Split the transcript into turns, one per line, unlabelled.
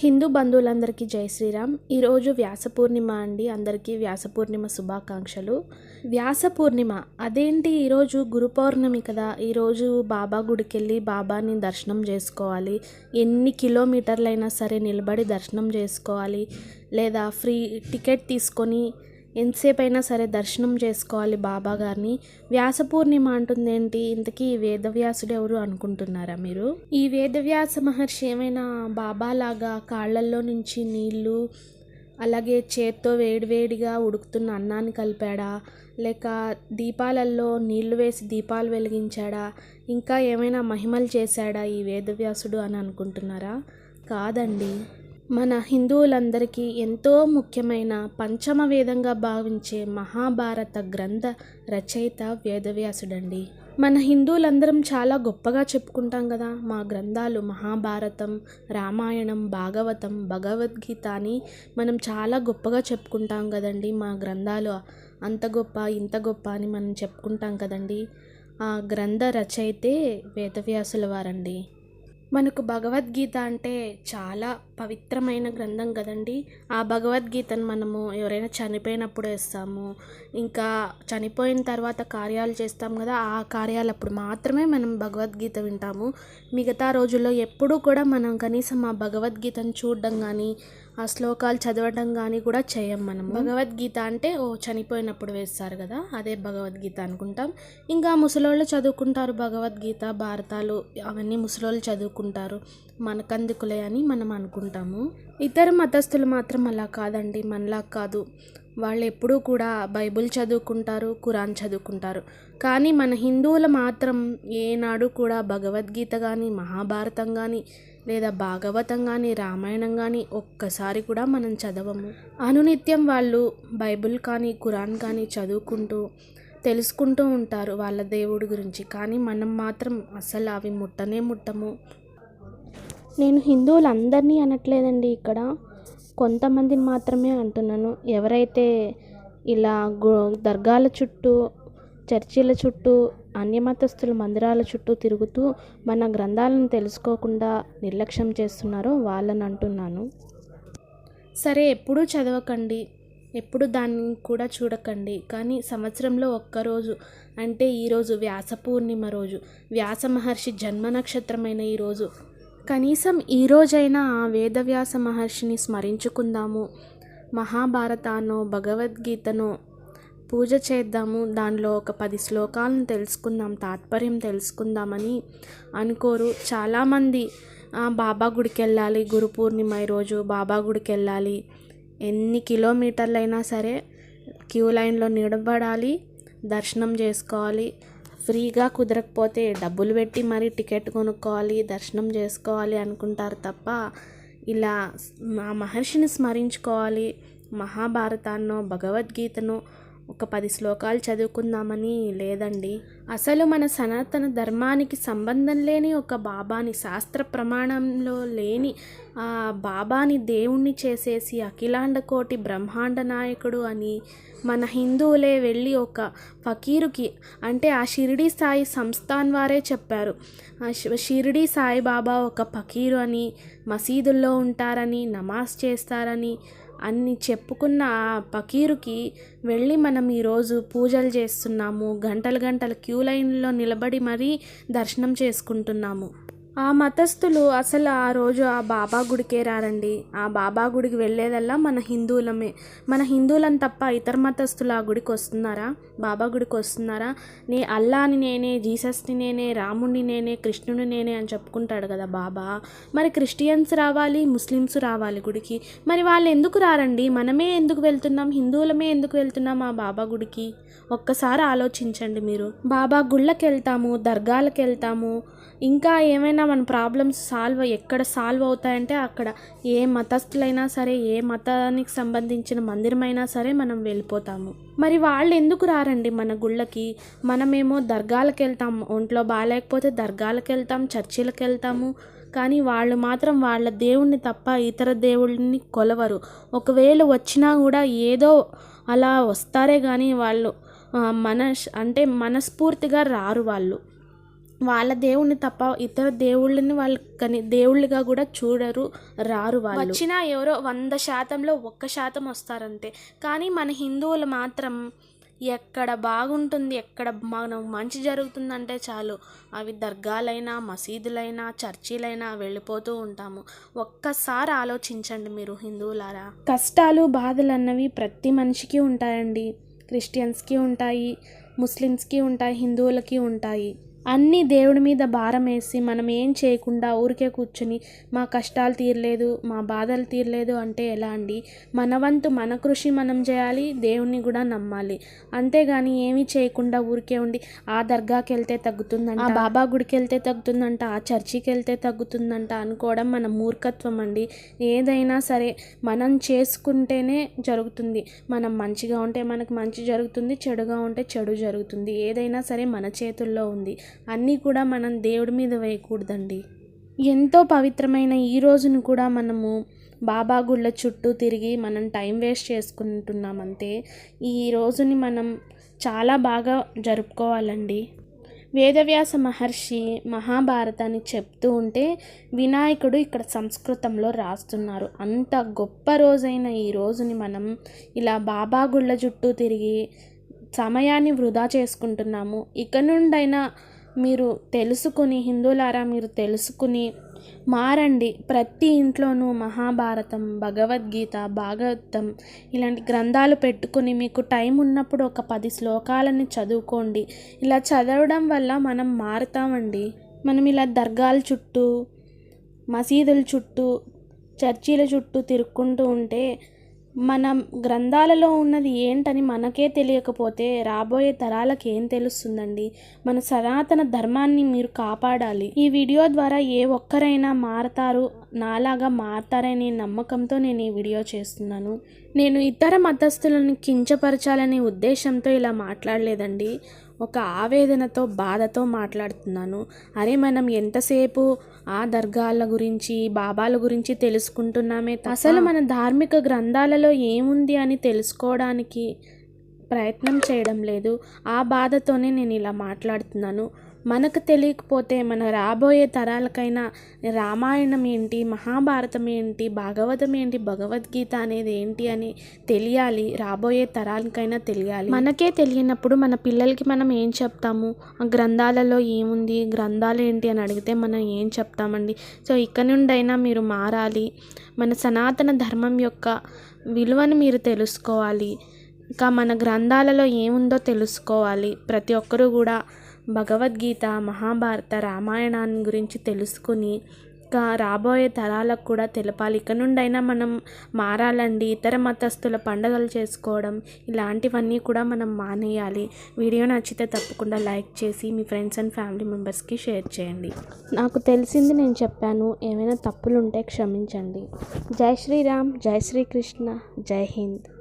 హిందూ బంధువులందరికీ జై శ్రీరామ్. ఈరోజు వ్యాస పూర్ణిమ అండి. అందరికీ వ్యాస పూర్ణిమ శుభాకాంక్షలు. వ్యాస పూర్ణిమ అదేంటి? ఈరోజు గురు పౌర్ణమి కదా. ఈరోజు బాబా గుడికి వెళ్ళి బాబాని దర్శనం చేసుకోవాలి. ఎన్ని కిలోమీటర్లైనా సరే నిలబడి దర్శనం చేసుకోవాలి. లేదా ఫ్రీ టికెట్ తీసుకొని ఎంతసేపు అయినా సరే దర్శనం చేసుకోవాలి బాబా గారిని. వ్యాస పూర్ణిమ అంటుందేంటి? ఇంతకీ వేదవ్యాసుడు ఎవరు అనుకుంటున్నారా మీరు? ఈ వేదవ్యాస మహర్షి ఏమైనా బాబా లాగా కాళ్ళల్లో నుంచి నీళ్ళు అలాగే చేత్తో వేడివేడిగా ఉడుకుతున్న అన్నాన్ని కలిపాడా? లేక దీపాలల్లో నీళ్ళు వేసి దీపాలు వెలిగించాడా? ఇంకా ఏమైనా మహిమలు చేశాడా ఈ వేదవ్యాసుడు అని అనుకుంటున్నారా? కాదండి. మన హిందువులందరికీ ఎంతో ముఖ్యమైన పంచమ వేదంగా భావించే మహాభారత గ్రంథ రచయిత వేదవ్యాసుడండి. మన హిందువులందరం చాలా గొప్పగా చెప్పుకుంటాం కదా. మా గ్రంథాలు మహాభారతం రామాయణం భాగవతం భగవద్గీత అని మనం చాలా గొప్పగా చెప్పుకుంటాం కదండి. మా గ్రంథాలు అంత గొప్ప ఇంత గొప్ప అని మనం చెప్పుకుంటాం కదండి. ఆ గ్రంథ రచయితే వేదవ్యాసుల వారండి. మనకు భగవద్గీత అంటే చాలా పవిత్రమైన గ్రంథం కదండి. ఆ భగవద్గీతను మనము ఎవరైనా చనిపోయినప్పుడు వేస్తాము ఇంకా చనిపోయిన తర్వాత కార్యాలు చేస్తాం కదా ఆ కార్యాలు అప్పుడు మాత్రమే మనం భగవద్గీత వింటాము. మిగతా రోజుల్లో ఎప్పుడూ కూడా మనం కనీసం ఆ భగవద్గీతను చూడడం కానీ ఆ శ్లోకాలు చదవడం కానీ కూడా చేయం మనం భగవద్గీత అంటే ఓ చనిపోయినప్పుడు వేస్తారు కదా అదే భగవద్గీత అనుకుంటాం. ఇంకా ముసలోళ్ళు చదువుకుంటారు భగవద్గీత భారతాలు అవన్నీ ముసలోళ్ళు చదువుకుంటారు. మనకందుకులే అని మనం అనుకుంటాము. ఇతర మతస్థులు మాత్రం అలా కాదండి మనలా కాదు. వాళ్ళు ఎప్పుడూ కూడా బైబిల్ చదువుకుంటారు ఖురాన్ చదువుకుంటారు. కానీ మన హిందువులు మాత్రం ఏనాడు కూడా భగవద్గీత కానీ మహాభారతం కానీ లేదా భాగవతం కానీ రామాయణం కానీ ఒక్కసారి కూడా మనం చదవము. అనునిత్యం వాళ్ళు బైబిల్ కానీ ఖురాన్ కానీ చదువుకుంటూ తెలుసుకుంటూ ఉంటారు వాళ్ళ దేవుడి గురించి. కానీ మనం మాత్రం అసలు అవి ముట్టనే ముట్టము. నేను హిందువులందరినీ అనట్లేదండి ఇక్కడ. కొంతమందిని మాత్రమే అంటున్నాను. ఎవరైతే ఇలా గు దర్గాల చుట్టూ చర్చిల చుట్టూ అన్యమతస్థుల మందిరాల చుట్టూ తిరుగుతూ మన గ్రంథాలను తెలుసుకోకుండా నిర్లక్ష్యం చేస్తున్నారో వాళ్ళని అంటున్నాను సరే ఎప్పుడూ చదవకండి. ఎప్పుడు దాన్ని కూడా చూడకండి. కానీ సంవత్సరంలో ఒక్కరోజు అంటే ఈరోజు వ్యాస పూర్ణిమ రోజు వ్యాస మహర్షి జన్మ నక్షత్రమైన ఈరోజు కనీసం ఈ రోజైనా ఆ వేదవ్యాస మహర్షిని స్మరించుకుందాము. మహాభారతానో భగవద్గీతనో పూజ చేద్దాము దానిలో ఒక పది శ్లోకాలను తెలుసుకుందాం తాత్పర్యం తెలుసుకుందామని అనుకోరు. చాలామంది బాబా గుడికి వెళ్ళాలి గురు పూర్ణిమ రోజు బాబా గుడికి వెళ్ళాలి ఎన్ని కిలోమీటర్లైనా సరే క్యూ లైన్లో నిలబడాలి దర్శనం చేసుకోవాలి ఫ్రీగా కుదరకపోతే డబ్బులు పెట్టి మరీ టికెట్ కొనుక్కోవాలి దర్శనం చేసుకోవాలి అనుకుంటారు తప్ప ఇలా మా మహర్షిని స్మరించుకోవాలి. మహాభారతాన్నో భగవద్గీతను ఒక పది శ్లోకాలు చదువుకుందామని లేదండి. అసలు మన సనాతన ధర్మానికి సంబంధం లేని ఒక బాబాని శాస్త్ర ప్రమాణంలో లేని ఆ బాబాని దేవుణ్ణి చేసేసి అఖిలాండ కోటి బ్రహ్మాండ నాయకుడు అని మన హిందువులే వెళ్ళి ఒక ఫకీరుకి అంటే ఆ షిరిడీ సాయి సంస్థాన్ వారే చెప్పారు. షిరిడీ సాయిబాబా ఒక ఫకీరు అని మసీదుల్లో ఉంటారని నమాజ్ చేస్తారని అన్ని చెప్పుకున్న ఆ పకీరుకి వెళ్ళి మనం ఈరోజు పూజలు చేస్తున్నాము గంటలు గంటలు క్యూ లైన్లో నిలబడి మరీ దర్శనం చేసుకుంటున్నాము. ఆ మతస్థులు అసలు ఆ రోజు ఆ బాబా గుడికే రారండి. ఆ బాబా గుడికి వెళ్ళేదల్లా మన హిందువులమే. మన హిందువులను తప్ప ఇతర మతస్థులు ఆ గుడికి వస్తున్నారా? బాబా గుడికి వస్తున్నారా? నే అల్లాని నేనే జీసస్ని నేనే రాముడిని నేనే కృష్ణుని నేనే అని చెప్పుకుంటాడు కదా బాబా. మరి క్రిస్టియన్స్ రావాలి ముస్లిమ్స్ రావాలి గుడికి. మరి వాళ్ళు ఎందుకు రారండి? మనమే ఎందుకు వెళ్తున్నాం? హిందువులమే ఎందుకు వెళ్తున్నాం ఆ బాబా గుడికి? ఒక్కసారి ఆలోచించండి మీరు. బాబా గుళ్ళకి వెళ్తాము దర్గాలకు వెళ్తాము ఇంకా ఏమైనా మన ప్రాబ్లమ్స్ సాల్వ్ ఎక్కడ సాల్వ్ అవుతాయంటే అక్కడ ఏ మతస్థులైనా సరే ఏ మతానికి సంబంధించిన మందిరమైనా సరే మనం వెళ్ళిపోతాము. మరి వాళ్ళు ఎందుకు రారండి మన గుళ్ళకి? మనమేమో దర్గాలకు వెళ్తాము ఒంట్లో బాగాలేకపోతే దర్గాలకు వెళ్తాం చర్చిలకు వెళ్తాము. కానీ వాళ్ళు మాత్రం వాళ్ళ దేవుణ్ణి తప్ప ఇతర దేవుళ్ళని కొలవరు. ఒకవేళ వచ్చినా కూడా ఏదో అలా వస్తారే కానీ వాళ్ళు మన అంటే మనస్ఫూర్తిగా రారు వాళ్ళు. వాళ్ళ దేవుణ్ణి తప్ప ఇతర దేవుళ్ళని వాళ్ళు కని దేవుళ్ళుగా కూడా చూడరు రారు వాళ్ళు. వచ్చినా ఎవరో వంద శాతంలో ఒక్క శాతం వస్తారంతే. కానీ మన హిందువులు మాత్రం ఎక్కడ బాగుంటుంది ఎక్కడ మనం మంచి జరుగుతుందంటే చాలు. అవి దర్గాలైనా మసీదులైనా చర్చిలైనా వెళ్ళిపోతూ ఉంటాము. ఒక్కసారి ఆలోచించండి మీరు హిందువులారా. కష్టాలు బాధలు అన్నవి ప్రతి మనిషికి ఉంటాయండి. క్రిస్టియన్స్కి ఉంటాయి ముస్లిమ్స్కి ఉంటాయి హిందువులకి ఉంటాయి. అన్నీ దేవుడి మీద భారం వేసి మనం ఏం చేయకుండా ఊరికే కూర్చుని మా కష్టాలు తీరలేదు మా బాధలు తీరలేదు అంటే ఎలా అండి? మన వంతు మన కృషి మనం చేయాలి దేవుణ్ణి కూడా నమ్మాలి. అంతేగాని ఏమీ చేయకుండా ఊరికే ఉండి ఆ దర్గాకి వెళ్తే తగ్గుతుందంట ఆ బాబా గుడికి వెళ్తే తగ్గుతుందంట ఆ చర్చికి వెళ్తే తగ్గుతుందంట అనుకోవడం మన మూర్ఖత్వం అండి. ఏదైనా సరే మనం చేసుకుంటేనే జరుగుతుంది. మనం మంచిగా ఉంటే మనకు మంచి జరుగుతుంది చెడుగా ఉంటే చెడు జరుగుతుంది. ఏదైనా సరే మన చేతుల్లో ఉంది. అన్నీ కూడా మనం దేవుడి మీద వేయకూడదండి. ఎంతో పవిత్రమైన ఈ రోజును కూడా మనము బాబా గుళ్ళ చుట్టూ తిరిగి మనం టైం వేస్ట్ చేసుకుంటున్నాం అంతే ఈ రోజుని మనం చాలా బాగా జరుపుకోవాలండి. వేదవ్యాస మహర్షి మహాభారతాన్ని చెప్తూ ఉంటే వినాయకుడు ఇక్కడ సంస్కృతంలో రాస్తున్నారు. అంత గొప్ప రోజైన ఈ రోజుని మనం ఇలా బాబా గుళ్ళ చుట్టూ తిరిగి సమయాన్ని వృధా చేసుకుంటున్నాము. ఇక నుండైనా మీరు తెలుసుకుని హిందువులారా మీరు తెలుసుకుని మారండి. ప్రతి ఇంట్లోనూ మహాభారతం భగవద్గీత భాగవతం ఇలాంటి గ్రంథాలు పెట్టుకుని మీకు టైం ఉన్నప్పుడు ఒక పది శ్లోకాలని చదువుకోండి. ఇలా చదవడం వల్ల మనం మారుతామండి. మనం ఇలా దర్గాల చుట్టూ మసీదుల చుట్టూ చర్చీల చుట్టూ తిరుక్కుంటూ ఉంటే మన గ్రంథాలలో ఉన్నది ఏంటని మనకే తెలియకపోతే రాబోయే తరాలకు ఏం తెలుస్తుందండి? మన సనాతన ధర్మాన్ని మీరు కాపాడాలి. ఈ వీడియో ద్వారా ఏ ఒక్కరైనా మారతారు. నాలాగా మారతారనే నమ్మకంతో నేను ఈ వీడియో చేస్తున్నాను. నేను ఇతర మతస్థులను కించపరచాలనే ఉద్దేశంతో ఇలా మాట్లాడలేదండి. ఒక ఆవేదనతో బాధతో మాట్లాడుతున్నాను. అరే మనం ఎంతసేపు ఆ దర్గాల గురించి బాబాల గురించి తెలుసుకుంటున్నామే అసలు మన ధార్మిక గ్రంథాలలో ఏముంది అని తెలుసుకోవడానికి ప్రయత్నం చేయడం లేదు. ఆ బాధతోనే నేను ఇలా మాట్లాడుతున్నాను. మనకు తెలియకపోతే మన రాబోయే తరాలకైనా రామాయణం ఏంటి మహాభారతం ఏంటి భాగవతం ఏంటి భగవద్గీత అనేది ఏంటి అని తెలియాలి. రాబోయే తరాలకైనా తెలియాలి. మనకే తెలియనప్పుడు మన పిల్లలకి మనం ఏం చెప్తాము? ఆ గ్రంథాలలో ఏముంది? గ్రంథాలు ఏంటి అని అడిగితే మనం ఏం చెప్తామండి? సో ఇక్కడ నుండైనా మీరు మారాలి. మన సనాతన ధర్మం యొక్క విలువను మీరు తెలుసుకోవాలి. ఇంకా మన గ్రంథాలలో ఏముందో తెలుసుకోవాలి. ప్రతి ఒక్కరూ కూడా భగవద్గీత మహాభారత రామాయణాన్ని గురించి తెలుసుకుని ఇంకా రాబోయే తరాలకు కూడా తెలపాలి. ఇక నుండైనా మనం మారాలండి. ఇతర మతస్థుల పండుగలు చేసుకోవడం ఇలాంటివన్నీ కూడా మనం మానేయాలి. వీడియో నచ్చితే తప్పకుండా లైక్ చేసి మీ ఫ్రెండ్స్ అండ్ ఫ్యామిలీ మెంబర్స్కి షేర్ చేయండి. నాకు తెలిసింది నేను చెప్పాను. ఏమైనా తప్పులు ఉంటే క్షమించండి. జై శ్రీరామ్. జై శ్రీకృష్ణ. జై హింద్.